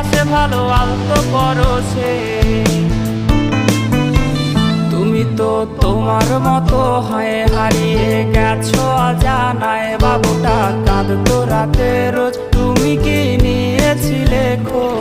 সে বাসে ভালো, আলতো সে। তুমি তো তোমার মতো হয়ে হারিয়ে গেছো জানায় বাবুটা কাঁদতো রাতে, রোজ তুমি কি নিয়েছিলে খোঁজ?